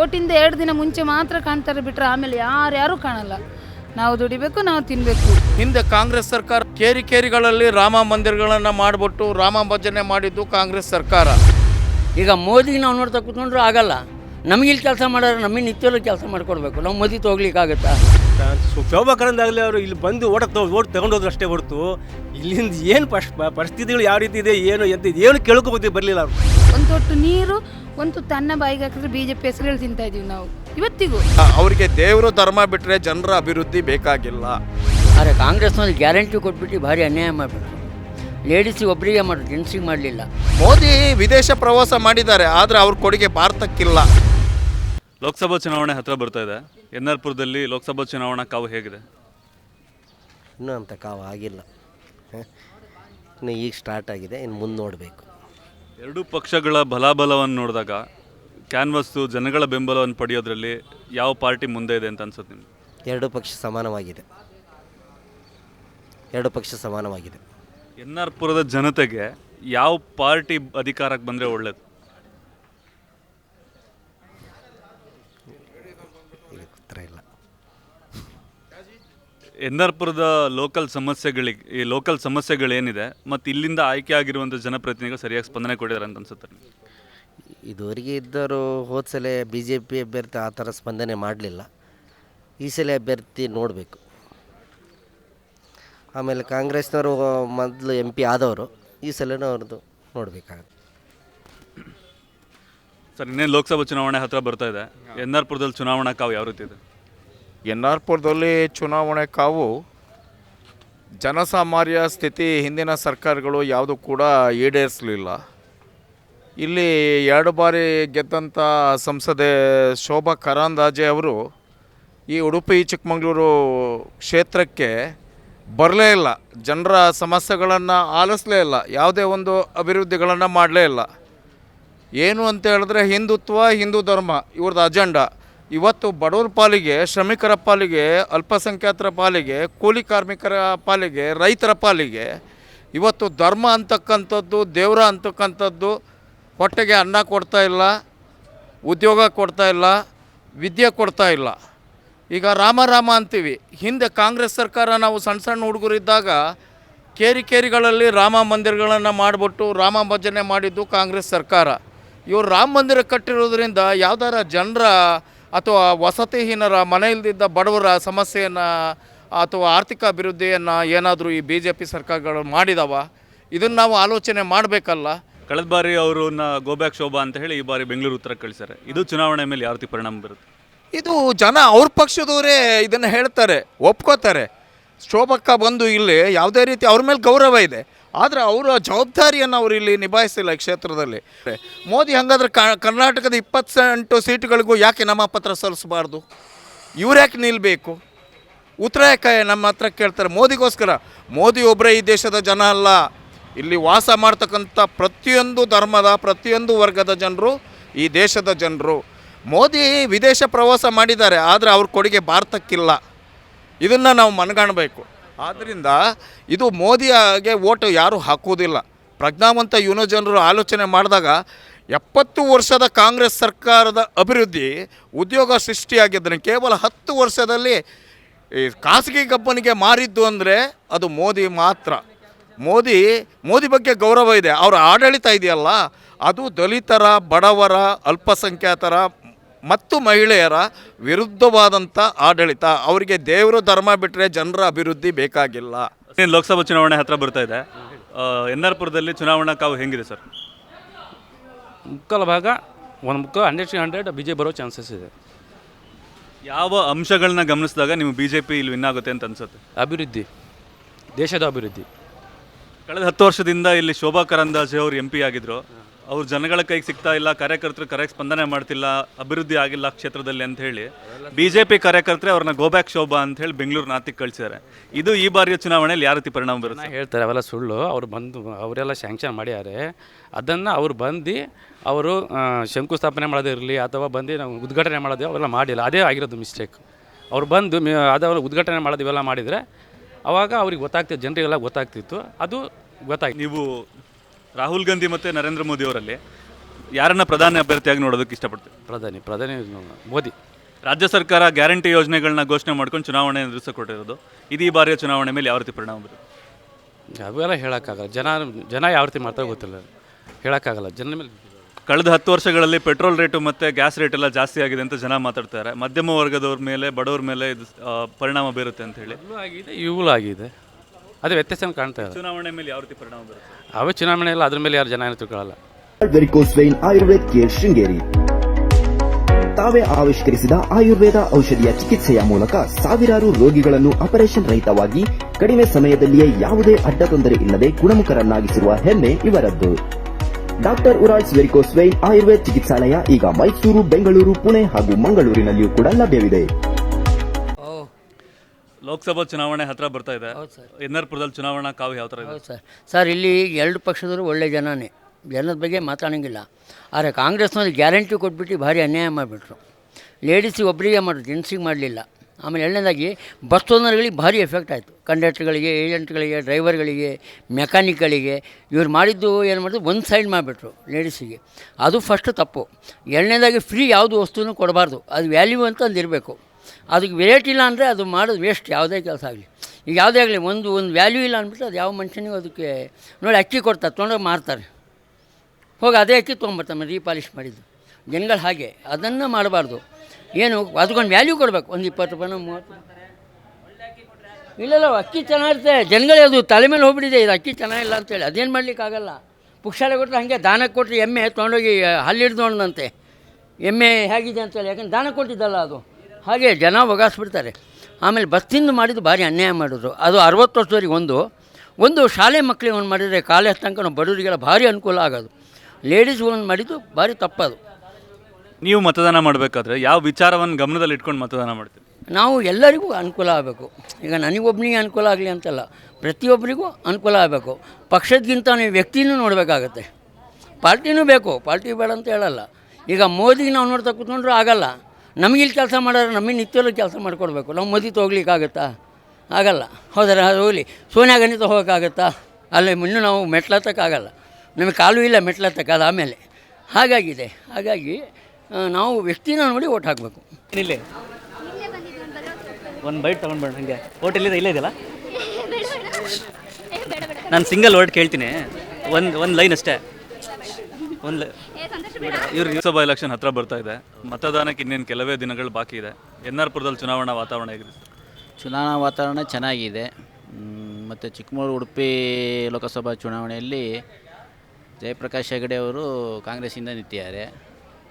ಓಟಿಂದ ಎರಡು ದಿನ ಮುಂಚೆ ಮಾತ್ರ ಕಾಣ್ತಾರೆ ಬಿಟ್ಟರೆ ಆಮೇಲೆ ಯಾರ್ಯಾರು ಕಾಣಲ್ಲ. ನಾವು ದುಡಿಬೇಕು ನಾವು ತಿನ್ನಬೇಕು ಹಿಂದೆ ಕಾಂಗ್ರೆಸ್ ಸರ್ಕಾರ ಕೇರಿ ಕೇರಿಗಳಲ್ಲಿ ರಾಮ ಮಂದಿರಗಳನ್ನು ಮಾಡಿಬಿಟ್ಟು ರಾಮ ಭಜನೆ ಮಾಡಿದ್ದು ಕಾಂಗ್ರೆಸ್ ಸರ್ಕಾರ. ಈಗ ಮೋದಿಗೆ ನಾವು ನೋಡ್ತಾ ಕೂತ್ಕೊಂಡ್ರೆ ಆಗಲ್ಲ. ನಮಗೆ ಇಲ್ಲಿ ಕೆಲಸ ಮಾಡೋರು ನಮಗೆ ನಿತ್ಯಲ್ಲೂ ಕೆಲಸ ಮಾಡಿಕೊಡ್ಬೇಕು. ನಾವು ಮದುವೆ ತೋಗ್ಲಿಕ್ಕೆ ಆಗುತ್ತಾ ಅವರು ಇಲ್ಲಿ ಬಂದು ಓಟ ಓಟ್ ತಗೊಂಡೋದ್ರು ಅಷ್ಟೇ ಹೊರತು ಇಲ್ಲಿಂದ ಏನು ಪಶ್ ಪರಿಸ್ಥಿತಿಗಳು ಯಾವ ರೀತಿ ಇದೆ ಏನು ಎಂತ ಇದೆ ಏನು ಕೇಳ್ಕೊಬೋದು ಬರಲಿಲ್ಲ ಅವರು. ಒಂದು ತೊಟ್ಟು ನೀರು ಒಂದು ತನ್ನ ಬಾಯಿಗೆ ಹಾಕಿದ್ರೆ ಬಿ ಜೆ ಪಿ ಹೆಸರುಗಳು ತಿಂತಾ ಇದೀವಿ ನಾವು. ಇವತ್ತಿಗೂ. ಅವರಿಗೆ ದೇವರು ಧರ್ಮ ಬಿಟ್ಟರೆ ಜನರ ಅಭಿವೃದ್ಧಿ ಬೇಕಾಗಿಲ್ಲ. ಆದರೆ ಕಾಂಗ್ರೆಸ್ನಲ್ಲಿ ಗ್ಯಾರಂಟಿ ಕೊಟ್ಬಿಟ್ಟು ಭಾರಿ ಅನ್ಯಾಯ ಮಾಡಬೇಕು ಲೇಡೀಸಿಗೆ ಒಬ್ಬರಿಗೆ ಮಾಡಿ ಜೆಂಟ್ಸಿಗೆ ಮಾಡಲಿಲ್ಲ. ಮೋದಿ ವಿದೇಶ ಪ್ರವಾಸ ಮಾಡಿದ್ದಾರೆ ಆದರೆ ಅವ್ರ ಕೊಡುಗೆ ಭಾರತಕ್ಕಿಲ್ಲ. ಲೋಕಸಭಾ ಚುನಾವಣೆ ಹತ್ರ ಬರ್ತಾ ಇದೆ. ಎನ್ ಆರ್ ಪುರದಲ್ಲಿ ಲೋಕಸಭಾ ಚುನಾವಣಾ ಕಾವು ಹೇಗಿದೆ? ಇನ್ನೂ ಅಂತ ಕಾವು ಆಗಿಲ್ಲ. ಹ? ಇನ್ನು ಈಗ ಸ್ಟಾರ್ಟ್ ಆಗಿದೆ. ಇನ್ನು ಮುಂದೆ ನೋಡಬೇಕು. ಎರಡೂ ಪಕ್ಷಗಳ ಬಲಾಬಲವನ್ನು ನೋಡಿದಾಗ ಕ್ಯಾನ್ವಸ್ಸು ಜನಗಳ ಬೆಂಬಲವನ್ನು ಪಡೆಯೋದ್ರಲ್ಲಿ ಯಾವ ಪಾರ್ಟಿ ಮುಂದೆ ಇದೆ ಅಂತ ಅನ್ಸುತ್ತೆ ನಿಮ್ಗೆ? ಎರಡು ಪಕ್ಷ ಸಮಾನವಾಗಿದೆ. ಎರಡು ಪಕ್ಷ ಸಮಾನವಾಗಿದೆ. ಎನ್ ಆರ್ ಪುರದ ಜನತೆಗೆ ಯಾವ ಪಾರ್ಟಿ ಅಧಿಕಾರಕ್ಕೆ ಬಂದರೆ ಒಳ್ಳೇದು ಈಗ ಉತ್ತರ ಇಲ್ಲ ಎನ್ ಆರ್ ಪುರದ ಲೋಕಲ್ ಸಮಸ್ಯೆಗಳಿಗೆ ಈ ಲೋಕಲ್ ಸಮಸ್ಯೆಗಳೇನಿದೆ ಮತ್ತು ಇಲ್ಲಿಂದ ಆಯ್ಕೆ ಆಗಿರುವಂಥ ಜನಪ್ರತಿನಿಧಿಗಳು ಸರಿಯಾಗಿ ಸ್ಪಂದನೆ ಕೊಟ್ಟಿದ್ದಾರೆ ಅಂತ ಅನ್ಸುತ್ತೆ ನಿಮ್ಗೆ? ಇದುವರೆಗೆ ಇದ್ದವರು ಹೋದ ಸಲ ಬಿ ಜೆ ಪಿ ಅಭ್ಯರ್ಥಿ ಆ ಥರ ಸ್ಪಂದನೆ ಮಾಡಲಿಲ್ಲ. ಈ ಸಲ ಅಭ್ಯರ್ಥಿ ನೋಡಬೇಕು. ಆಮೇಲೆ ಕಾಂಗ್ರೆಸ್ನವರು ಮೊದಲು ಎಂ ಪಿ ಆದವರು ಈ ಸಲನೂ ಅವ್ರದ್ದು ನೋಡಬೇಕಾಗುತ್ತೆ. ಸರ್ ಇನ್ನೇನು ಲೋಕಸಭಾ ಚುನಾವಣೆ ಹತ್ರ ಬರ್ತಾ ಇದೆ. ಎನ್ ಆರ್ ಪುರದಲ್ಲಿ ಚುನಾವಣಾ ಕಾವು ಯಾವ ರೀತಿ ಇದೆ? ಎನ್ ಆರ್ ಪುರದಲ್ಲಿ ಚುನಾವಣೆ ಕಾವು. ಜನಸಾಮಾನ್ಯ ಸ್ಥಿತಿ ಹಿಂದಿನ ಸರ್ಕಾರಗಳು ಯಾವುದು ಕೂಡ ಈಡೇರಿಸಲಿಲ್ಲ. ಇಲ್ಲಿ ಎರಡು ಬಾರಿ ಗೆದ್ದಂಥ ಸಂಸದೆ ಶೋಭಾ ಕರಾಂದಾಜೆ ಅವರು ಈ ಉಡುಪಿ, ಚಿಕ್ಕಮಗಳೂರು ಕ್ಷೇತ್ರಕ್ಕೆ ಬರಲೇ ಇಲ್ಲ. ಜನರ ಸಮಸ್ಯೆಗಳನ್ನು ಆಲಿಸಲೇ ಇಲ್ಲ. ಯಾವುದೇ ಒಂದು ಅಭಿವೃದ್ಧಿಗಳನ್ನು ಮಾಡಲೇ ಇಲ್ಲ. ಏನು ಅಂತ ಹೇಳಿದ್ರೆ ಹಿಂದುತ್ವ, ಹಿಂದೂ ಧರ್ಮ ಇವ್ರದ್ದು ಅಜೆಂಡಾ. ಇವತ್ತು ಬಡವರ ಪಾಲಿಗೆ, ಶ್ರಮಿಕರ ಪಾಲಿಗೆ, ಅಲ್ಪಸಂಖ್ಯಾತರ ಪಾಲಿಗೆ, ಕೂಲಿ ಕಾರ್ಮಿಕರ ಪಾಲಿಗೆ, ರೈತರ ಪಾಲಿಗೆ ಇವತ್ತು ಧರ್ಮ ಅಂತಕ್ಕಂಥದ್ದು, ದೇವರ ಅಂತಕ್ಕಂಥದ್ದು ಹೊಟ್ಟೆಗೆ ಅನ್ನ ಕೊಡ್ತಾ ಇಲ್ಲ, ಉದ್ಯೋಗ ಕೊಡ್ತಾ ಇಲ್ಲ, ವಿದ್ಯೆ ಕೊಡ್ತಾ ಇಲ್ಲ. ಈಗ ರಾಮ ಅಂತೀವಿ. ಹಿಂದೆ ಕಾಂಗ್ರೆಸ್ ಸರ್ಕಾರ ನಾವು ಸಣ್ಣ ಸಣ್ಣ ಹುಡುಗರಿದ್ದಾಗ ಕೇರಿ ಕೇರಿಗಳಲ್ಲಿ ರಾಮ ಮಂದಿರಗಳನ್ನು ಮಾಡಿಬಿಟ್ಟು ರಾಮ ಭಜನೆ ಮಾಡಿದ್ದು ಕಾಂಗ್ರೆಸ್ ಸರ್ಕಾರ. ಇವರು ರಾಮ ಮಂದಿರ ಕಟ್ಟಿರೋದ್ರಿಂದ ಯಾವ್ದಾರ ಜನರ ಅಥವಾ ವಸತಿಹೀನರ ಮನೆ ಇಲ್ದಿದ್ದ ಬಡವರ ಸಮಸ್ಯೆಯನ್ನು ಅಥವಾ ಆರ್ಥಿಕ ಅಭಿವೃದ್ಧಿಯನ್ನು ಏನಾದರೂ ಈ ಬಿ ಜೆ ಪಿ ಸರ್ಕಾರಗಳು ಮಾಡಿದವ? ಇದನ್ನು ನಾವು ಆಲೋಚನೆ ಮಾಡಬೇಕಲ್ಲ? ಕಳೆದ ಬಾರಿ ಅವರನ್ನ ಗೋಬ್ಯಾಕ್ ಶೋಭಾ ಅಂತ ಹೇಳಿ ಈ ಬಾರಿ ಬೆಂಗಳೂರು ಉತ್ತರ ಕಳಿಸ್ತಾರೆ ಇದು ಚುನಾವಣೆ ಮೇಲೆ ಯಾವ ರೀತಿ ಪರಿಣಾಮ ಬರುತ್ತೆ? ಇದು ಜನ ಅವ್ರ ಪಕ್ಷದವರೇ ಇದನ್ನು ಹೇಳ್ತಾರೆ ಒಪ್ಕೋತಾರೆ. ಶೋಭಕ್ಕ ಬಂದು ಇಲ್ಲಿ ಯಾವುದೇ ರೀತಿ ಅವ್ರ ಮೇಲೆ ಗೌರವ ಇದೆ. ಆದರೆ ಅವರ ಜವಾಬ್ದಾರಿಯನ್ನು ಅವರು ಇಲ್ಲಿ ನಿಭಾಯಿಸಿಲ್ಲ ಈ ಕ್ಷೇತ್ರದಲ್ಲಿ. ಮೋದಿ ಹಂಗಾದ್ರೆ ಕರ್ನಾಟಕದ ಇಪ್ಪತ್ತೆಂಟು ಸೀಟುಗಳಿಗೂ ಯಾಕೆ ನಾಮಪತ್ರ ಸಲ್ಲಿಸಬಾರ್ದು? ಇವ್ರು ಯಾಕೆ ನಿಲ್ಲಬೇಕು ಉತ್ತರ ಯಾಕೆ ನಮ್ಮ ಹತ್ರ ಕೇಳ್ತಾರೆ? ಮೋದಿಗೋಸ್ಕರ. ಮೋದಿ ಒಬ್ಬರೇ ಈ ದೇಶದ ಜನ ಅಲ್ಲ. ಇಲ್ಲಿ ವಾಸ ಮಾಡ್ತಕ್ಕಂಥ ಪ್ರತಿಯೊಂದು ಧರ್ಮದ, ಪ್ರತಿಯೊಂದು ವರ್ಗದ ಜನರು ಈ ದೇಶದ ಜನರು. ಮೋದಿ ವಿದೇಶ ಪ್ರವಾಸ ಮಾಡಿದ್ದಾರೆ, ಆದರೆ ಅವ್ರ ಕೊಡುಗೆ ಭಾರತಕ್ಕಿಲ್ಲ. ಇದನ್ನು ನಾವು ಮನಗಾಣಬೇಕು. ಆದ್ದರಿಂದ ಇದು ಮೋದಿಗೆ ಓಟು ಯಾರೂ ಹಾಕುವುದಿಲ್ಲ. ಪ್ರಜ್ಞಾವಂತ ಯುವ ಜನರು ಆಲೋಚನೆ ಮಾಡಿದಾಗ ಎಪ್ಪತ್ತು ವರ್ಷದ ಕಾಂಗ್ರೆಸ್ ಸರ್ಕಾರದ ಅಭಿವೃದ್ಧಿ ಉದ್ಯೋಗ ಸೃಷ್ಟಿಯಾಗಿದ್ದನ್ನು ಕೇವಲ ಹತ್ತು ವರ್ಷದಲ್ಲಿ ಈ ಖಾಸಗಿ ಕಂಪನಿಗೆ ಮಾರಿದ್ದು ಅಂದರೆ ಅದು ಮೋದಿ ಮಾತ್ರ. ಮೋದಿ ಮೋದಿ ಬಗ್ಗೆ ಗೌರವ ಇದೆ. ಅವರ ಆಡಳಿತ ಇದೆಯಲ್ಲ, ಅದು ದಲಿತರ, ಬಡವರ, ಅಲ್ಪಸಂಖ್ಯಾತರ ಮತ್ತು ಮಹಿಳೆಯರ ವಿರುದ್ಧವಾದಂಥ ಆಡಳಿತ. ಅವರಿಗೆ ದೇವರು ಧರ್ಮ ಬಿಟ್ಟರೆ ಜನರ ಅಭಿವೃದ್ಧಿ ಬೇಕಾಗಿಲ್ಲ. ಲೋಕಸಭಾ ಚುನಾವಣೆ ಹತ್ರ ಬರ್ತಾ ಇದೆ. ಎನ್ ಆರ್ ಪುರದಲ್ಲಿ ಚುನಾವಣಾ ಕಾವು ಹೆಂಗಿದೆ ಸರ್? ಮುಕ್ಕಲ ಭಾಗ ಒಂದು ಮುಕ್ಕ hundred to hundred B J ಬರೋ ಚಾನ್ಸಸ್ ಇದೆ. ಯಾವ ಅಂಶಗಳನ್ನ ಗಮನಿಸಿದಾಗ ನಿಮ್ಮ ಬಿ ಜೆ ಪಿ ಇಲ್ಲಿ ವಿನ್ ಆಗುತ್ತೆ ಅಂತ ಅನ್ಸುತ್ತೆ? ಅಭಿವೃದ್ಧಿ ದೇಶದ ಅಭಿವೃದ್ಧಿ. ಕಳೆದ ಹತ್ತು ವರ್ಷದಿಂದ ಇಲ್ಲಿ ಶೋಭಾ ಕರಂದಾಜೆ ಅವರು ಎಂ ಪಿ ಆಗಿದ್ರು. ಅವ್ರು ಜನಗಳ ಕೈಗೆ ಸಿಗ್ತಾ ಇಲ್ಲ, ಕಾರ್ಯಕರ್ತರು ಕರೆಕ್ಟ್ ಸ್ಪಂದನೆ ಮಾಡ್ತಿಲ್ಲ, ಅಭಿವೃದ್ಧಿ ಆಗಿಲ್ಲ ಕ್ಷೇತ್ರದಲ್ಲಿ ಅಂತ ಹೇಳಿ. ಬಿ ಜೆ ಪಿ ಕಾರ್ಯಕರ್ತರೆ ಅವ್ರನ್ನ ಗೋಬ್ಯಾಕ್ ಶೋಭಾ ಅಂತ ಹೇಳಿ ಬೆಂಗಳೂರು ನಾತಿಗೆ ಕಳಿಸಿದ್ದಾರೆ. ಇದು ಈ ಬಾರಿಯ ಚುನಾವಣೆಯಲ್ಲಿ ಯಾವ ರೀತಿ ಪರಿಣಾಮ ಬರುತ್ತೆ? ಹೇಳ್ತಾರೆ, ಅವೆಲ್ಲ ಸುಳ್ಳು. ಅವ್ರು ಬಂದು, ಅವರೆಲ್ಲ ಸ್ಯಾಂಕ್ಷನ್ ಮಾಡ್ಯಾರೆ. ಅದನ್ನು ಅವ್ರು ಬಂದು, ಅವರು ಶಂಕುಸ್ಥಾಪನೆ ಮಾಡೋದಿರಲಿ ಅಥವಾ ಬಂದು ನಾವು ಉದ್ಘಾಟನೆ ಮಾಡೋದು, ಅವೆಲ್ಲ ಮಾಡಿಲ್ಲ. ಅದೇ ಆಗಿರೋದು ಮಿಸ್ಟೇಕ್ ಅವ್ರು ಬಂದು ಅದೆಲ್ಲ ಉದ್ಘಾಟನೆ ಮಾಡೋದು ಇವೆಲ್ಲ ಮಾಡಿದರೆ ಅವಾಗ ಅವ್ರಿಗೆ ಗೊತ್ತಾಗ್ತಿತ್ತು ಜನರಿಗೆಲ್ಲ ಗೊತ್ತಾಗ್ತಿತ್ತು. ಅದು ಗೊತ್ತಾಯ್ತು. ನೀವು ರಾಹುಲ್ ಗಾಂಧಿ ಮತ್ತು ನರೇಂದ್ರ ಮೋದಿ ಅವರಲ್ಲಿ ಯಾರನ್ನ ಪ್ರಧಾನಿ ಅಭ್ಯರ್ಥಿಯಾಗಿ ನೋಡೋದಕ್ಕೆ ಇಷ್ಟಪಡ್ತೀವಿ ಪ್ರಧಾನಿ ಪ್ರಧಾನಿ ಮೋದಿ. ರಾಜ್ಯ ಸರ್ಕಾರ ಗ್ಯಾರಂಟಿ ಯೋಜನೆಗಳನ್ನ ಘೋಷಣೆ ಮಾಡ್ಕೊಂಡು ಚುನಾವಣೆ ಎದುರಿಸಿಕೊಟ್ಟಿರೋದು ಇದೀ ಈ ಬಾರಿಯ ಚುನಾವಣೆ ಮೇಲೆ ಯಾವ ರೀತಿ ಪರಿಣಾಮ ಬೀರುತ್ತೆ? ಅವೆಲ್ಲ ಹೇಳೋಕ್ಕಾಗಲ್ಲ. ಜನ ಜನ ಯಾವ ರೀತಿ ಮಾಡ್ತಾರೆ ಗೊತ್ತಿಲ್ಲ. ಹೇಳೋಕ್ಕಾಗಲ್ಲ. ಜನ ಮೇಲೆ ಕಳೆದ ಹತ್ತು ವರ್ಷಗಳಲ್ಲಿ ಪೆಟ್ರೋಲ್ ರೇಟು ಮತ್ತು ಗ್ಯಾಸ್ ರೇಟ್ ಎಲ್ಲ ಜಾಸ್ತಿ ಆಗಿದೆ ಅಂತ ಜನ ಮಾತಾಡ್ತಾರೆ. ಮಧ್ಯಮ ವರ್ಗದವ್ರ ಮೇಲೆ ಬಡವ್ರ ಮೇಲೆ ಇದು ಆ, ಪರಿಣಾಮ ಬೀರುತ್ತೆ ಅಂತ ಹೇಳಿ. ಆಗಿದೆ ಇವುಗಳು ಆಗಿದೆ. ಅದೇ ವ್ಯತ್ಯಾಸ ಕಾಣ್ತಾ ಇದೆ ಚುನಾವಣೆ ಮೇಲೆ ಯಾವ ರೀತಿ ಪರಿಣಾಮ ಬೀರುತ್ತೆ? ಅವೇ ಚುನಾವಣೆ ಇಲ್ಲ ಅದ್ರ ಮೇಲೆ ಯಾರು ಜನ ಏನು ತಿಳ್ಕೊಳ್ಳಲ್ಲ varicose vein Ayurved care Sringeri. ತಾವೇ ಆವಿಷ್ಕರಿಸಿದ ಆಯುರ್ವೇದ ಔಷಧಿಯ ಚಿಕಿತ್ಸೆಯ ಮೂಲಕ ಸಾವಿರಾರು ರೋಗಿಗಳನ್ನು ಆಪರೇಷನ್ ರಹಿತವಾಗಿ ಕಡಿಮೆ ಸಮಯದಲ್ಲಿಯೇ ಯಾವುದೇ ಅಡ್ಡ ತೊಂದರೆ ಇಲ್ಲದೆ ಗುಣಮುಖರನ್ನಾಗಿಸಿರುವ ಹೆಮ್ಮೆ ಇವರದ್ದು. Doctor Ural's varicose vein Ayurveda ಚಿಕಿತ್ಸಾಲಯ ಈಗ ಮೈಸೂರು ಬೆಂಗಳೂರು ಪುಣೆ ಹಾಗೂ ಮಂಗಳೂರಿನಲ್ಲಿಯೂ ಕೂಡ ಲಭ್ಯವಿದೆ. ಓ. ಲೋಕಸಭಾ ಚುನಾವಣೆ ಹತ್ರ ಬರ್ತಾ ಇದೆ. ಹೌದು ಸರ್. ಎನ್ ಪುರದಲ್ಲಿ ಚುನಾವಣಾ ಕಾವು ಯಾವ ಥರ ಇದೆ? ಹೌದು ಸರ್. ಸರ್ ಇಲ್ಲಿ ಎರಡು ಪಕ್ಷದವರು ಒಳ್ಳೆ ಜನನೇ. ಜನದ ಬಗ್ಗೆ ಮಾತಾಡೋಂಗಿಲ್ಲ. ಆದರೆ ಕಾಂಗ್ರೆಸ್ನಲ್ಲಿ ಗ್ಯಾರಂಟಿ ಕೊಟ್ಬಿಟ್ಟು ಭಾರಿ ಅನ್ಯಾಯ ಮಾಡಿಬಿಟ್ರು. ಲೇಡೀಸಿಗೆ ಒಬ್ಬರಿಗೆ ಮಾಡಿದ್ರು ಜೆಂಟ್ಸಿಗೆ ಮಾಡಲಿಲ್ಲ. ಆಮೇಲೆ ಎರಡನೇದಾಗಿ ಬಸ್ ಓನರ್ಗಳಿಗೆ ಭಾರಿ ಎಫೆಕ್ಟ್ ಆಯಿತು. ಕಂಡಕ್ಟರ್ಗಳಿಗೆ ಏಜೆಂಟ್ಗಳಿಗೆ ಡ್ರೈವರ್ಗಳಿಗೆ ಮೆಕ್ಯಾನಿಕ್ಗಳಿಗೆ ಇವ್ರು ಮಾಡಿದ್ದು ಏನು ಮಾಡಿದ್ರು, ಒಂದು ಸೈಡ್ ಮಾಡಿಬಿಟ್ರು ಲೇಡೀಸಿಗೆ ಅದು ಫಸ್ಟ್ ತಪ್ಪು. ಎರಡನೇದಾಗಿ ಫ್ರೀ ಯಾವುದು ವಸ್ತುನೂ ಕೊಡಬಾರ್ದು. ಅದು ವ್ಯಾಲ್ಯೂ ಅಂತ ಅಂದಿರಬೇಕು. ಅದಕ್ಕೆ ವೆರೈಟಿ ಇಲ್ಲ ಅಂದರೆ ಅದು ಮಾಡೋದು ವೇಸ್ಟ್ ಯಾವುದೇ ಕೆಲಸ ಆಗಲಿ. ಈಗ ಯಾವುದೇ ಆಗಲಿ, ಒಂದು ಒಂದು ವ್ಯಾಲ್ಯೂ ಇಲ್ಲ ಅಂದ್ಬಿಟ್ಟು ಅದು ಯಾವ ಮನುಷ್ಯನಿಗೂ ಅದಕ್ಕೆ, ನೋಡಿ ಅಕ್ಕಿ ಕೊಡ್ತಾರೆ ತೊಗೊಂಡೋಗಿ ಮಾರ್ತಾರೆ. ಹೋಗಿ ಅದೇ ಅಕ್ಕಿ ತೊಗೊಂಬರ್ತಾರೆ ರೀಪಾಲಿಷ್ ಮಾಡಿದ್ದು. ಜನಗಳು ಹಾಗೆ. ಅದನ್ನು ಮಾಡಬಾರ್ದು. ಏನು ಅದಕ್ಕೊಂದು ವ್ಯಾಲ್ಯೂ ಕೊಡಬೇಕು. ಒಂದು ಇಪ್ಪತ್ತು ರೂಪಾಯಿನೋ ಮೂವತ್ತು ಇಲ್ಲಲ್ಲ ಇಲ್ಲ ಅಕ್ಕಿ ಚೆನ್ನಾಗಿರುತ್ತೆ. ಜನಗಳೇ ಅದು ತಲೆ ಮೇಲೆ ಹೋಗ್ಬಿಟ್ಟಿದೆ. ಇದು ಅಕ್ಕಿ ಚೆನ್ನಾಗಿಲ್ಲ ಅಂತೇಳಿ. ಅದೇನು ಮಾಡಲಿಕ್ಕಾಗಲ್ಲ ಪುಕ್ಷಾಲೆ ಕೊಟ್ಟರೆ ಹಾಗೆ ದಾನಕ್ಕೆ ಕೊಟ್ಟರೆ ಎಮ್ಮೆ ತೊಗೊಂಡೋಗಿ ಹಲ್ಲಿಡ್ದೋಣಂತೆ ಎಮ್ಮೆ ಹೇಗಿದೆ ಅಂತೇಳಿ. ಯಾಕಂದ್ರೆ ದಾನ ಕೊಟ್ಟಿದ್ದಲ್ಲ ಅದು. ಹಾಗೆ ಜನ ಒಗಾಸ್ಬಿಡ್ತಾರೆ ಆಮೇಲೆ ಬಸ್ಸಿಂದ ಮಾಡಿದ್ದು ಭಾರಿ ಅನ್ಯಾಯ ಮಾಡಿದ್ರು. ಅದು ಅರವತ್ತು ವರ್ಷದವರೆಗೆ ಒಂದು. ಒಂದು ಶಾಲೆ ಮಕ್ಕಳಿಗೆ ಒಂದು ಮಾಡಿದರೆ ಕಾಲೇಜ್ ತನಕ ಬಡವರಿಗೆಲ್ಲ ಭಾರಿ ಅನುಕೂಲ ಆಗೋದು. ಲೇಡೀಸ್ಗೆ ಒಂದು ಮಾಡಿದ್ದು ಭಾರಿ ತಪ್ಪದು. ನೀವು ಮತದಾನ ಮಾಡಬೇಕಾದ್ರೆ ಯಾವ ವಿಚಾರವನ್ನು ಗಮನದಲ್ಲಿ ಇಟ್ಕೊಂಡು ಮತದಾನ ಮಾಡ್ತೀವಿ ನಾವು ಎಲ್ಲರಿಗೂ ಅನುಕೂಲ ಆಗಬೇಕು. ಈಗ ನನಗೊಬ್ಬನಿಗೆ ಅನುಕೂಲ ಆಗಲಿ ಅಂತಲ್ಲ, ಪ್ರತಿಯೊಬ್ಬರಿಗೂ ಅನುಕೂಲ ಆಗಬೇಕು. ಪಕ್ಷಕ್ಕಿಂತ ನೀವು ವ್ಯಕ್ತಿನೂ ನೋಡಬೇಕಾಗತ್ತೆ. ಪಾರ್ಟಿನೂ ಬೇಕು, ಪಾರ್ಟಿ ಬೇಡ ಅಂತ ಹೇಳಲ್ಲ. ಈಗ ಮೋದಿಗೆ ನಾವು ನೋಡ್ತಾ ಕೂತ್ಕೊಂಡ್ರೆ ಆಗಲ್ಲ. ನಮಗೆ ಇಲ್ಲಿ ಕೆಲಸ ಮಾಡೋರು, ನಮಗೆ ನಿತ್ಯಲ್ಲೂ ಕೆಲಸ ಮಾಡಿಕೊಡ್ಬೇಕು. ನಾವು ಮೋದಿ ತೊಗೊಳಿಕ್ಕಾಗತ್ತಾ ಆಗಲ್ಲ. ಹೌದರ ಅದು ಹೋಗಲಿ. ಸೋನಿಯಾ ಗಾಂಧಿ ಹೋಗೋಕ್ಕಾಗತ್ತಾ ಅಲ್ಲಿ ಮುನ್ನೂ ನಾವು ಮೆಟ್ಲತ್ತಕ್ಕಾಗಲ್ಲ. ನಮಗೆ ಕಾಲು ಇಲ್ಲ ಮೆಟ್ಲತ್ತಕ್ಕೆ ಆಮೇಲೆ ಹಾಗಾಗಿದೆ. ಹಾಗಾಗಿ ನಾವು ವ್ಯಕ್ತಿನ ನೋಡಿ ಓಟ್ ಹಾಕಬೇಕು. ಇಲ್ಲೇ ಒಂದು ಬೈಟ್ ತೊಗೊಂಡ್ಬೇಡ ಹಂಗೆ. ಓಟ್ ಇಲ್ಲಿದೆ ಇಲ್ಲೇ ಇದೆಯಲ್ಲ? ನಾನು ಸಿಂಗಲ್ ವರ್ಡ್ ಕೇಳ್ತೀನಿ. ಒಂದು ಒಂದು ಲೈನ್ ಅಷ್ಟೇ. ಒಂದು ಇವ್ರು ಲೋಕಸಭಾ ಎಲೆಕ್ಷನ್ ಹತ್ರ ಬರ್ತಾ ಇದೆ. ಮತದಾನಕ್ಕೆ ಇನ್ನೇನು ಕೆಲವೇ ದಿನಗಳು ಬಾಕಿ ಇದೆ. ಎನ್ ಆರ್ ಪುರದಲ್ಲಿ ಚುನಾವಣಾ ವಾತಾವರಣ ಹೇಗಿದೆ? ಚುನಾವಣಾ ವಾತಾವರಣ ಚೆನ್ನಾಗಿದೆ. ಮತ್ತು ಚಿಕ್ಕಮಗಳೂರು ಉಡುಪಿ ಲೋಕಸಭಾ ಚುನಾವಣೆಯಲ್ಲಿ ಜಯಪ್ರಕಾಶ್ ಹೆಗಡೆ ಅವರು ಕಾಂಗ್ರೆಸ್ಸಿಂದ ನಿಂತಿದ್ದಾರೆ.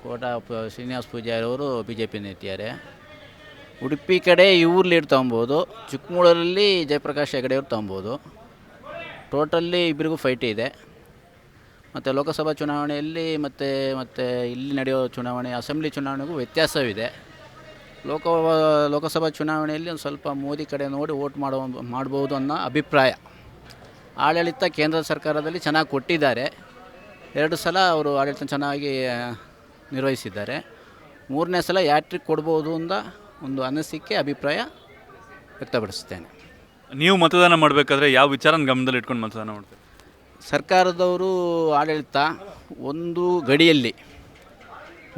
ಕೋಟ ಪ- ಶ್ರೀನಿವಾಸ್ ಪೂಜಾರಿ ಅವರು ಬಿ ಜೆ ಪಿ ನಿಂತಿದ್ದಾರೆ ಉಡುಪಿ ಕಡೆ ಇವ್ರು ಲೀಡ್ ತೊಗೊಬೋದು. ಚಿಕ್ಕಮಗಳೂರಲ್ಲಿ ಜಯಪ್ರಕಾಶ್ ಹೆಗಡೆಯವರು ತೊಗೊಬೋದು. ಟೋಟಲ್ಲಿ ಇಬ್ಬರಿಗೂ ಫೈಟ್ ಇದೆ. ಮತ್ತು ಲೋಕಸಭಾ ಚುನಾವಣೆಯಲ್ಲಿ ಮತ್ತು ಮತ್ತು ಇಲ್ಲಿ ನಡೆಯೋ ಚುನಾವಣೆ, ಅಸೆಂಬ್ಲಿ ಚುನಾವಣೆಗೂ ವ್ಯತ್ಯಾಸವಿದೆ. ಲೋಕ ಲೋಕಸಭಾ ಚುನಾವಣೆಯಲ್ಲಿ ಒಂದು ಸ್ವಲ್ಪ ಮೋದಿ ಕಡೆ ನೋಡಿ ಓಟ್ ಮಾಡುವ ಮಾಡ್ಬೋದು ಅನ್ನೋ ಅಭಿಪ್ರಾಯ. ಆಡಳಿತ ಕೇಂದ್ರ ಸರ್ಕಾರದಲ್ಲಿ ಚೆನ್ನಾಗಿ ಕೊಟ್ಟಿದ್ದಾರೆ. ಎರಡು ಸಲ ಅವರು ಆಡಳಿತ ಚೆನ್ನಾಗಿ ನಿರ್ವಹಿಸಿದ್ದಾರೆ. ಮೂರನೇ ಸಲ ಯಾಟ್ರಿಕ್ ಕೊಡ್ಬೋದು ಅಂತ ಒಂದು ಅನಿಸಿಕೆ ಅಭಿಪ್ರಾಯ ವ್ಯಕ್ತಪಡಿಸ್ತೇನೆ ನೀವು ಮತದಾನ ಮಾಡಬೇಕಾದ್ರೆ ಯಾವ ವಿಚಾರನ ಗಮನದಲ್ಲಿ ಇಟ್ಕೊಂಡು ಮತದಾನ ಮಾಡ್ತೀರಿ? ಸರ್ಕಾರದವರು ಆಡಳಿತ ಒಂದು ಗಡಿಯಲ್ಲಿ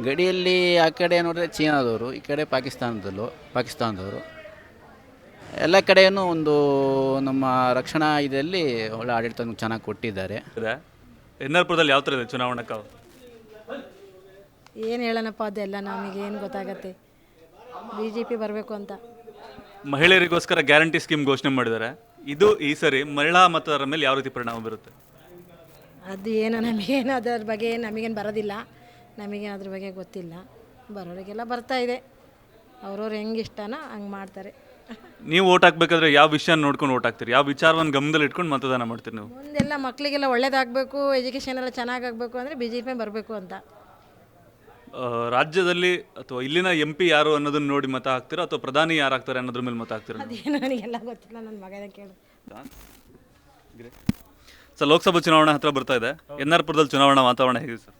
ಗಡಿಯಲ್ಲಿ ಆ ಕಡೆ ನೋಡಿದ್ರೆ ಚೀನಾದವರು ಈ ಕಡೆ ಪಾಕಿಸ್ತಾನದಲ್ಲೂ ಪಾಕಿಸ್ತಾನದವರು ಎಲ್ಲ ಕಡೆಯೂ ಒಂದು ನಮ್ಮ ರಕ್ಷಣಾ ಇದರಲ್ಲಿ ಒಳ್ಳೆ ಆಡಳಿತ ಚೆನ್ನಾಗಿ ಕೊಟ್ಟಿದ್ದಾರೆ. ಇದೆ. ಎನ್ ಆರ್ ಪುರದಲ್ಲಿ ಯಾವ ಥರ ಇದೆ ಚುನಾವಣಾ ಕಾವು ಏನು ಹೇಳೋಣಪ್ಪ ಅದೆಲ್ಲ ನಮಗೇನು ಗೊತ್ತಾಗತ್ತೆ? ಬಿ ಜೆ ಪಿ ಬರಬೇಕು ಅಂತ. ಮಹಿಳೆಯರಿಗೋಸ್ಕರ ಗ್ಯಾರಂಟಿ ಸ್ಕೀಮ್ ಘೋಷಣೆ ಮಾಡಿದ್ದಾರೆ. ಇದು ಈ ಸರಿ ಮಹಿಳಾ ಮತದಾರರ ಮೇಲೆ ಯಾವ ರೀತಿ ಪರಿಣಾಮ ಬೀರುತ್ತೆ? ಅದು ಏನೋ ನಮಗೇನು ಅದರ ಬಗ್ಗೆ ನಮಗೇನು ಬರೋದಿಲ್ಲ. ನಮಗೆ ಅದ್ರ ಬಗ್ಗೆ ಗೊತ್ತಿಲ್ಲ. ಬರೋರಿಗೆಲ್ಲ ಬರ್ತಾ ಇದೆ. ಅವ್ರವ್ರು ಹೆಂಗೆ ಇಷ್ಟನೋ ಹಂಗೆ ಮಾಡ್ತಾರೆ. ನೀವು ಓಟ್ ಹಾಕ್ಬೇಕಾದ್ರೆ ಯಾವ ವಿಷಯ ನೋಡ್ಕೊಂಡು ಓಟ್ ಹಾಕ್ತೀರಿ? ಯಾವ ವಿಚಾರವನ್ನು ಗಮನದಲ್ಲಿ ಇಟ್ಕೊಂಡು ಮತದಾನ ಮಾಡ್ತೀರಿ ನೀವು? ಮುಂದೆಲ್ಲ ಮಕ್ಕಳಿಗೆಲ್ಲ ಒಳ್ಳೇದಾಗಬೇಕು ಎಜುಕೇಷನ್ ಎಲ್ಲ ಚೆನ್ನಾಗಾಗಬೇಕು ಅಂದರೆ ಬಿ ಜೆ ಪಿ ಬರಬೇಕು ಅಂತ. ರಾಜ್ಯದಲ್ಲಿ ಅಥವಾ ಇಲ್ಲಿನ ಎಂ ಪಿ ಯಾರು ಅನ್ನೋದನ್ನ ನೋಡಿ ಮತ ಹಾಕ್ತೀರಾ? ಅಥವಾ ಪ್ರಧಾನಿ ಯಾರು ಆಗ್ತಾರೆ ಅನ್ನೋದ್ರ ಮೇಲೆ ಮತ ಹಾಕ್ತೀರಾ ನೀವು? ಅದೇನು ನನಗೆಲ್ಲ ಗೊತ್ತಿಲ್ಲ ನನ್ನ ಮಗನ ಕೇಳು. ಸರ್ ಲೋಕಸಭಾ ಚುನಾವಣೆ ಹತ್ರ ಬರ್ತಾ ಇದೆ. ಎನ್ ಆರ್ ಪುರದಲ್ಲಿ ಚುನಾವಣಾ ವಾತಾವರಣ ಹೇಗಿದೆ ಸರ್?